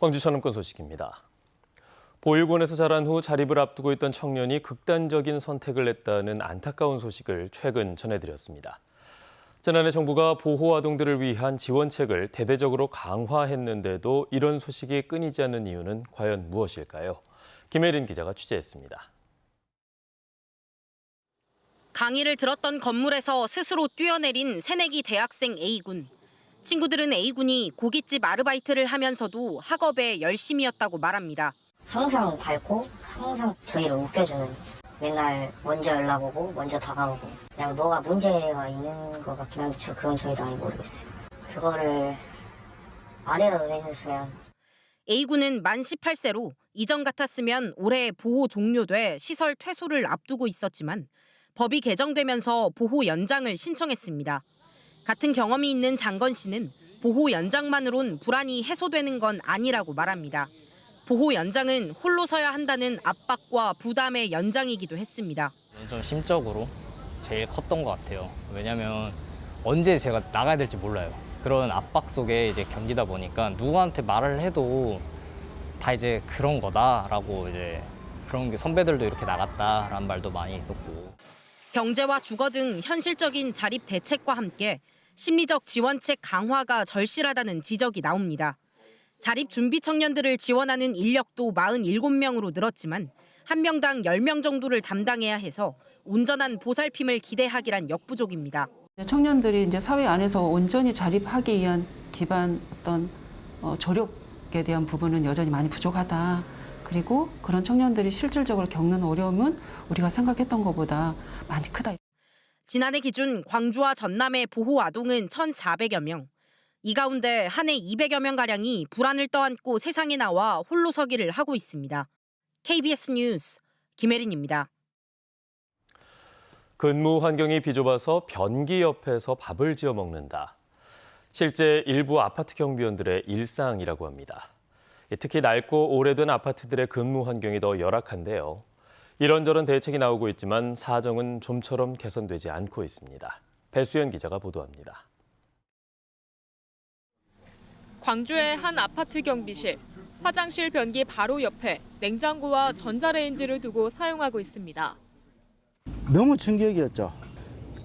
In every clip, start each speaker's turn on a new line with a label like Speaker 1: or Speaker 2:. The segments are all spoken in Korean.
Speaker 1: 광주 전남권 소식입니다. 보육원에서 자란 후 자립을 앞두고 있던 청년이 극단적인 선택을 했다는 안타까운 소식을 최근 전해드렸습니다. 지난해 정부가 보호 아동들을 위한 지원책을 대대적으로 강화했는데도 이런 소식이 끊이지 않는 이유는 과연 무엇일까요? 김혜린 기자가 취재했습니다.
Speaker 2: 강의를 들었던 건물에서 스스로 뛰어내린 새내기 대학생 A군. 친구들은 A군이 고깃집 아르바이트를 하면서도 학업에 열심이었다고 말합니다.
Speaker 3: 항상 밝고 항상 저희를 웃겨주는 맨날 먼저 연락 오고 먼저 다가오고 그냥 뭐가 문제가 있는 것 같긴 한데 저 그건 저희도 아직 모르겠어요 그거를 말이라도 해줬으면
Speaker 2: A군은 만 18세로 이전 같았으면 올해 보호 종료돼 시설 퇴소를 앞두고 있었지만 법이 개정되면서 보호 연장을 신청했습니다. 같은 경험이 있는 장건 씨는 보호 연장만으론 불안이 해소되는 건 아니라고 말합니다. 보호 연장은 홀로 서야 한다는 압박과 부담의 연장이기도 했습니다.
Speaker 4: 좀 심적으로 제일 컸던 것 같아요. 왜냐면 언제 제가 나가야 될지 몰라요. 그런 압박 속에 이제 견디다 보니까 누구한테 말을 해도 다 이제 그런 거다라고 이제 그런 게 선배들도 이렇게 나갔다라는 말도 많이 있었고
Speaker 2: 경제와 주거 등 현실적인 자립 대책과 함께 심리적 지원책 강화가 절실하다는 지적이 나옵니다. 자립 준비 청년들을 지원하는 인력도 47명으로 늘었지만 한 명당 10명 정도를 담당해야 해서 온전한 보살핌을 기대하기란 역부족입니다.
Speaker 5: 청년들이 이제 사회 안에서 온전히 자립하기 위한 기반 어떤 어, 조력에 대한 부분은 여전히 많이 부족하다. 그리고 그런 청년들이 실질적으로 겪는 어려움은 우리가 생각했던 것보다 많이 크다.
Speaker 2: 지난해 기준 광주와 전남의 보호 아동은 1,400여 명. 이 가운데 한 해 200여 명 가량이 불안을 떠안고 세상에 나와 홀로 서기를 하고 있습니다. KBS 뉴스 김혜린입니다.
Speaker 1: 근무 환경이 비좁아서 변기 옆에서 밥을 지어 먹는다. 실제 일부 아파트 경비원들의 일상이라고 합니다. 특히 낡고 오래된 아파트들의 근무 환경이 더 열악한데요. 이런저런 대책이 나오고 있지만 사정은 좀처럼 개선되지 않고 있습니다. 배수연 기자가 보도합니다.
Speaker 6: 광주의 한 아파트 경비실. 화장실 변기 바로 옆에 냉장고와 전자레인지를 두고 사용하고 있습니다.
Speaker 7: 너무 충격이었죠.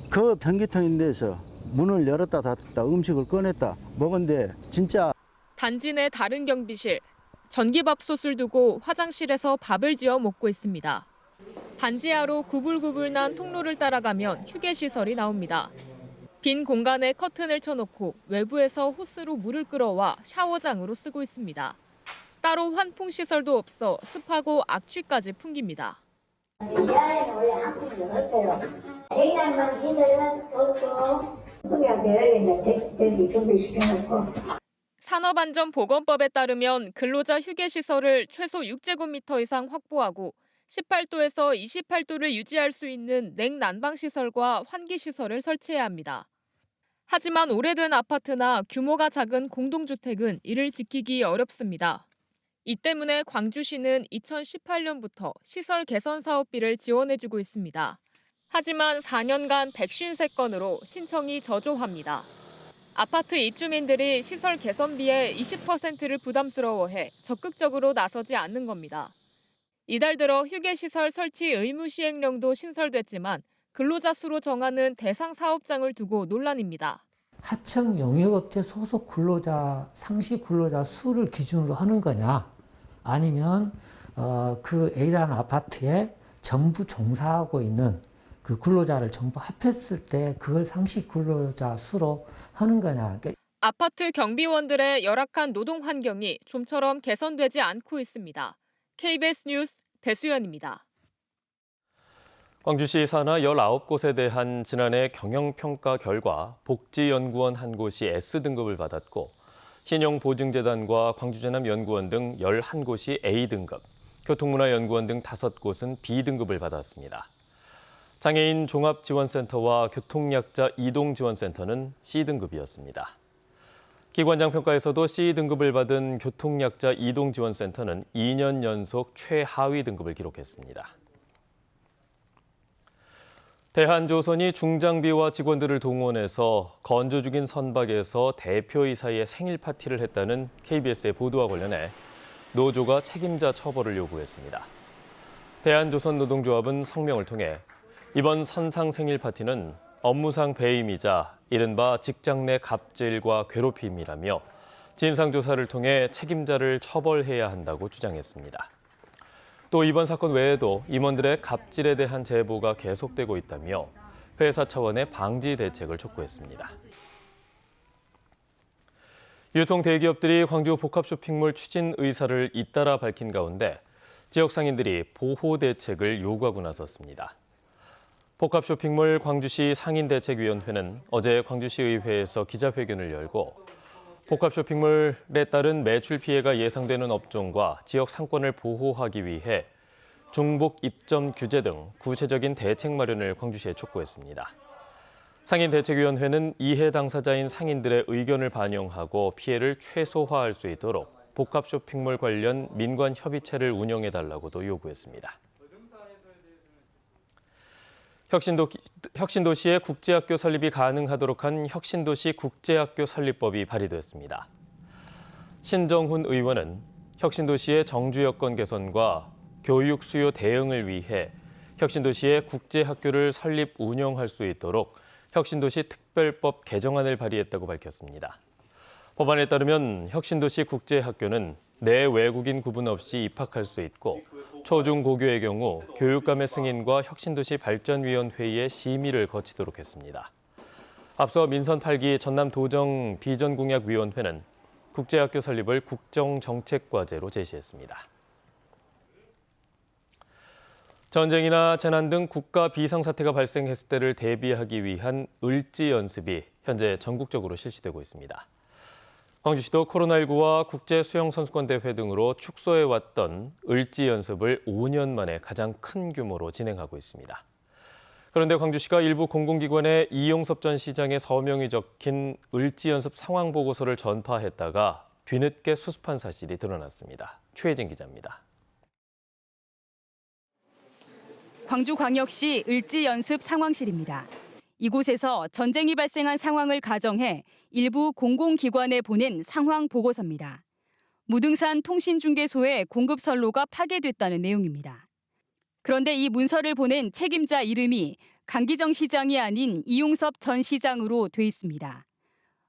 Speaker 7: 그 변기통인 데서 문을 열었다 닫았다 음식을 꺼냈다 먹은데 진짜
Speaker 6: 단지 내 다른 경비실. 전기밥솥을 두고 화장실에서 밥을 지어 먹고 있습니다. 반지하로 구불구불 난 통로를 따라가면 휴게시설이 나옵니다. 빈 공간에 커튼을 쳐놓고 외부에서 호스로 물을 끌어와 샤워장으로 쓰고 있습니다. 따로 환풍 시설도 없어 습하고 악취까지 풍깁니다. 산업안전보건법에 따르면 근로자 휴게시설을 최소 6제곱미터 이상 확보하고 18도에서 28도를 유지할 수 있는 냉난방 시설과 환기 시설을 설치해야 합니다. 하지만 오래된 아파트나 규모가 작은 공동주택은 이를 지키기 어렵습니다. 이 때문에 광주시는 2018년부터 시설 개선 사업비를 지원해주고 있습니다. 하지만 4년간 153건으로 신청이 저조합니다. 아파트 입주민들이 시설 개선비의 20%를 부담스러워해 적극적으로 나서지 않는 겁니다. 이달 들어 휴게시설 설치 의무 시행령도 신설됐지만 근로자 수로 정하는 대상 사업장을 두고 논란입니다.
Speaker 8: 하청 용역업체 소속 근로자 상시 근로자 수를 기준으로 하는 거냐 아니면 어, 그 A라는 아파트에 전부 종사하고 있는 그 근로자를 전부 합했을 때 그걸 상시 근로자 수로 하는 거냐 그러니까
Speaker 6: 아파트 경비원들의 열악한 노동 환경이 좀처럼 개선되지 않고 있습니다. KBS 뉴스 배수연입니다.
Speaker 1: 광주시 산하 19곳에 대한 지난해 경영평가 결과 복지연구원 한 곳이 S등급을 받았고 신용보증재단과 광주재남연구원 등 11곳이 A등급, 교통문화연구원 등 5곳은 B등급을 받았습니다. 장애인 종합지원센터와 교통약자 이동지원센터는 C등급이었습니다. 기관장 평가에서도 C등급을 받은 교통약자 이동지원센터는 2년 연속 최하위 등급을 기록했습니다. 대한조선이 중장비와 직원들을 동원해서 건조 중인 선박에서 대표이사의 생일 파티를 했다는 KBS의 보도와 관련해 노조가 책임자 처벌을 요구했습니다. 대한조선노동조합은 성명을 통해 이번 선상 생일 파티는 업무상 배임이자 이른바 직장 내 갑질과 괴롭힘이라며 진상조사를 통해 책임자를 처벌해야 한다고 주장했습니다. 또 이번 사건 외에도 임원들의 갑질에 대한 제보가 계속되고 있다며 회사 차원의 방지 대책을 촉구했습니다. 유통 대기업들이 광주 복합 쇼핑몰 추진 의사를 잇따라 밝힌 가운데 지역 상인들이 보호 대책을 요구하고 나섰습니다. 복합 쇼핑몰 광주시 상인대책위원회는 어제 광주시 의회에서 기자회견을 열고 복합 쇼핑몰에 따른 매출 피해가 예상되는 업종과 지역 상권을 보호하기 위해 중복 입점 규제 등 구체적인 대책 마련을 광주시에 촉구했습니다. 상인대책위원회는 이해 당사자인 상인들의 의견을 반영하고 피해를 최소화할 수 있도록 복합 쇼핑몰 관련 민관 협의체를 운영해 달라고도 요구했습니다. 혁신도, 혁신도시의 국제학교 설립이 가능하도록 한 혁신도시 국제학교 설립법이 발의됐습니다. 신정훈 의원은 혁신도시의 정주 여건 개선과 교육 수요 대응을 위해 혁신도시의 국제학교를 설립 운영할 수 있도록 혁신도시 특별법 개정안을 발의했다고 밝혔습니다. 법안에 따르면 혁신도시 국제학교는 내 외국인 구분 없이 입학할 수 있고 초중고교의 경우 교육감의 승인과 혁신도시 발전위원회의 심의를 거치도록 했습니다. 앞서 민선 8기 전남도정 비전공약위원회는 국제학교 설립을 국정정책과제로 제시했습니다. 전쟁이나 재난 등 국가 비상사태가 발생했을 때를 대비하기 위한 을지 연습이 현재 전국적으로 실시되고 있습니다. 광주시도 코로나19와 국제 수영 선수권 대회 등으로 축소해 왔던 을지 연습을 5년 만에 가장 큰 규모로 진행하고 있습니다. 그런데 광주시가 일부 공공기관에 이용섭 전 시장의 서명이 적힌 을지 연습 상황 보고서를 전파했다가 뒤늦게 수습한 사실이 드러났습니다. 최혜진 기자입니다.
Speaker 9: 광주광역시 을지 연습 상황실입니다. 이곳에서 전쟁이 발생한 상황을 가정해 일부 공공기관에 보낸 상황 보고서입니다. 무등산 통신중개소의 공급 선로가 파괴됐다는 내용입니다. 그런데 이 문서를 보낸 책임자 이름이 강기정 시장이 아닌 이용섭 전 시장으로 돼 있습니다.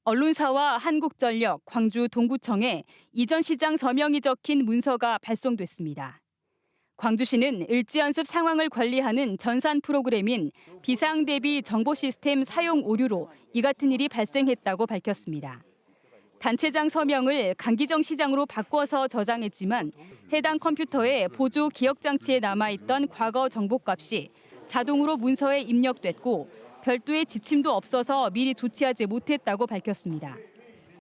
Speaker 9: 언론사와 한국전력, 광주 동구청에 이 전 시장 서명이 적힌 문서가 발송됐습니다. 광주시는 을지연습 상황을 관리하는 전산 프로그램인 비상대비 정보 시스템 사용 오류로 이 같은 일이 발생했다고 밝혔습니다. 단체장 서명을 강기정 시장으로 바꿔서 저장했지만 해당 컴퓨터에 보조 기억 장치에 남아있던 과거 정보값이 자동으로 문서에 입력됐고 별도의 지침도 없어서 미리 조치하지 못했다고 밝혔습니다.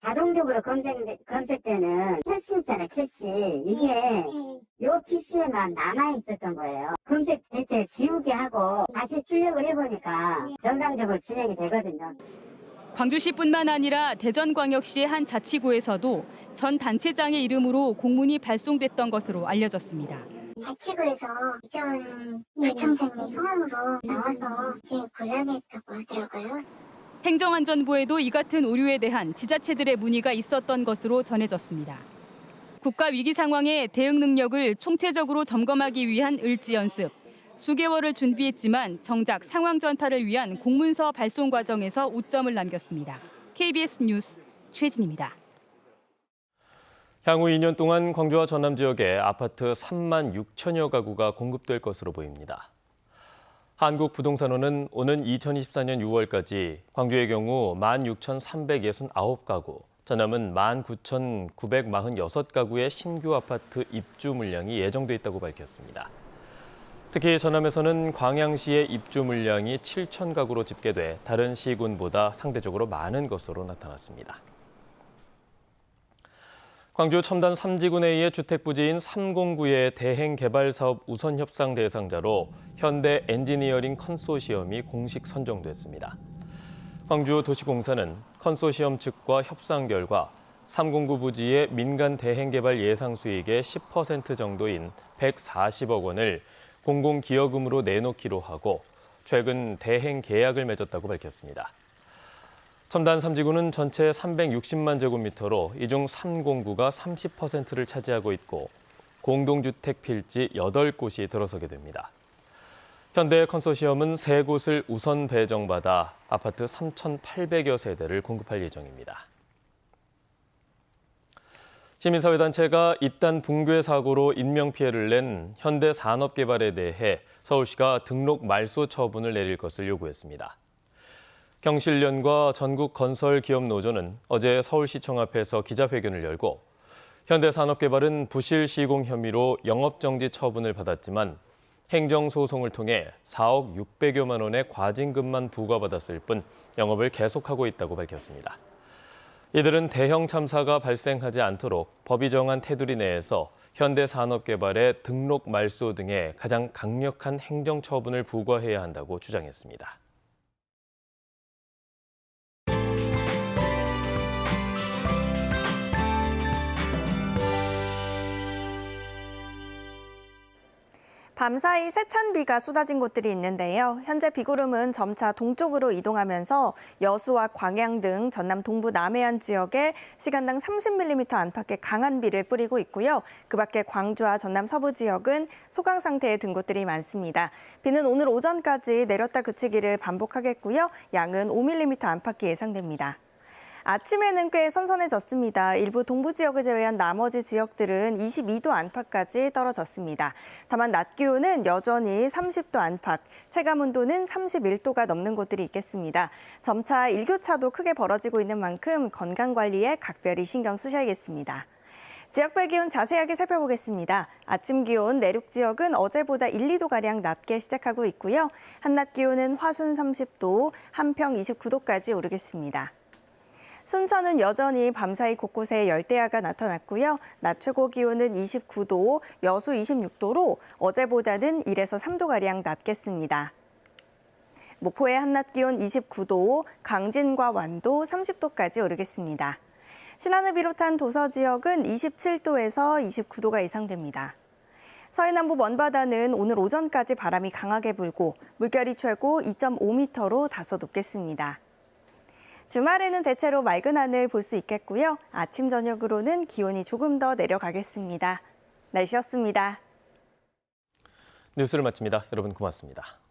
Speaker 10: 자동적으로 검색, 검색되는 캐시 있잖아요, 캐시. 이게 요 PC에만 남아있었던 거예요. 검색 데이터를 지우게 하고 다시 출력을 해보니까 정상적으로 진행이 되거든요.
Speaker 9: 광주시뿐만 아니라 대전광역시 한 자치구에서도 전 단체장의 이름으로 공문이 발송됐던 것으로 알려졌습니다.
Speaker 10: 자치구에서 이전 요청장이 성함으로 나와서 제 곤란했다고 하더라고요.
Speaker 9: 행정안전부에도 이 같은 오류에 대한 지자체들의 문의가 있었던 것으로 전해졌습니다. 국가 위기 상황에 대응 능력을 총체적으로 점검하기 위한 을지 연습. 수개월을 준비했지만 정작 상황 전파를 위한 공문서 발송 과정에서 오점을 남겼습니다. KBS 뉴스 최진입니다.
Speaker 1: 향후 2년 동안 광주와 전남 지역에 아파트 3만 6천여 가구가 공급될 것으로 보입니다. 한국부동산원은 오는 2024년 6월까지 광주의 경우 16,369가구, 전남은 19,946가구의 신규 아파트 입주 물량이 예정돼 있다고 밝혔습니다. 특히 전남에서는 광양시의 입주 물량이 7천 가구로 집계돼 다른 시군보다 상대적으로 많은 것으로 나타났습니다. 광주 첨단 3지구 내의 주택 부지인 309의 대행 개발 사업 우선 협상 대상자로 현대 엔지니어링 컨소시엄이 공식 선정됐습니다. 광주 도시공사는 컨소시엄 측과 협상 결과 309 부지의 민간 대행 개발 예상 수익의 10% 정도인 140억 원을 공공기여금으로 내놓기로 하고 최근 대행 계약을 맺었다고 밝혔습니다. 첨단 3지구는 전체 360만 제곱미터로 이 중 3공구가 30%를 차지하고 있고 공동주택 필지 8곳이 들어서게 됩니다. 현대 컨소시엄은 세 곳을 우선 배정받아 아파트 3,800여 세대를 공급할 예정입니다. 시민사회단체가 잇단 붕괴 사고로 인명피해를 낸 현대 산업개발에 대해 서울시가 등록 말소 처분을 내릴 것을 요구했습니다. 경실련과 전국건설기업노조는 어제 서울시청 앞에서 기자회견을 열고 현대산업개발은 부실 시공 혐의로 영업정지 처분을 받았지만 행정소송을 통해 4억 600여만 원의 과징금만 부과받았을 뿐 영업을 계속하고 있다고 밝혔습니다. 이들은 대형 참사가 발생하지 않도록 법이 정한 테두리 내에서 현대산업개발의 등록 말소 등의 가장 강력한 행정처분을 부과해야 한다고 주장했습니다.
Speaker 11: 밤사이 세찬 비가 쏟아진 곳들이 있는데요. 현재 비구름은 점차 동쪽으로 이동하면서 여수와 광양 등 전남 동부 남해안 지역에 시간당 30mm 안팎의 강한 비를 뿌리고 있고요. 그 밖에 광주와 전남 서부 지역은 소강 상태에 든 곳들이 많습니다. 비는 오늘 오전까지 내렸다 그치기를 반복하겠고요. 양은 5mm 안팎이 예상됩니다. 아침에는 꽤 선선해졌습니다. 일부 동부 지역을 제외한 나머지 지역들은 22도 안팎까지 떨어졌습니다. 다만 낮 기온은 여전히 30도 안팎, 체감 온도는 31도가 넘는 곳들이 있겠습니다. 점차 일교차도 크게 벌어지고 있는 만큼 건강 관리에 각별히 신경 쓰셔야겠습니다. 지역별 기온 자세하게 살펴보겠습니다. 아침 기온 내륙 지역은 어제보다 1, 2도가량 낮게 시작하고 있고요. 한낮 기온은 화순 30도, 한평 29도까지 오르겠습니다. 순천은 여전히 밤사이 곳곳에 열대야가 나타났고요. 낮 최고 기온은 29도, 여수 26도로 어제보다는 1에서 3도가량 낮겠습니다. 목포의 한낮 기온 29도, 강진과 완도 30도까지 오르겠습니다. 신안을 비롯한 도서 지역은 27도에서 29도가 예상됩니다. 서해남부 먼바다는 오늘 오전까지 바람이 강하게 불고 물결이 최고 2.5m로 다소 높겠습니다. 주말에는 대체로 맑은 하늘 볼 수 있겠고요. 아침 저녁으로는 기온이 조금 더 내려가겠습니다. 날씨였습니다.
Speaker 1: 뉴스를 마칩니다. 여러분 고맙습니다.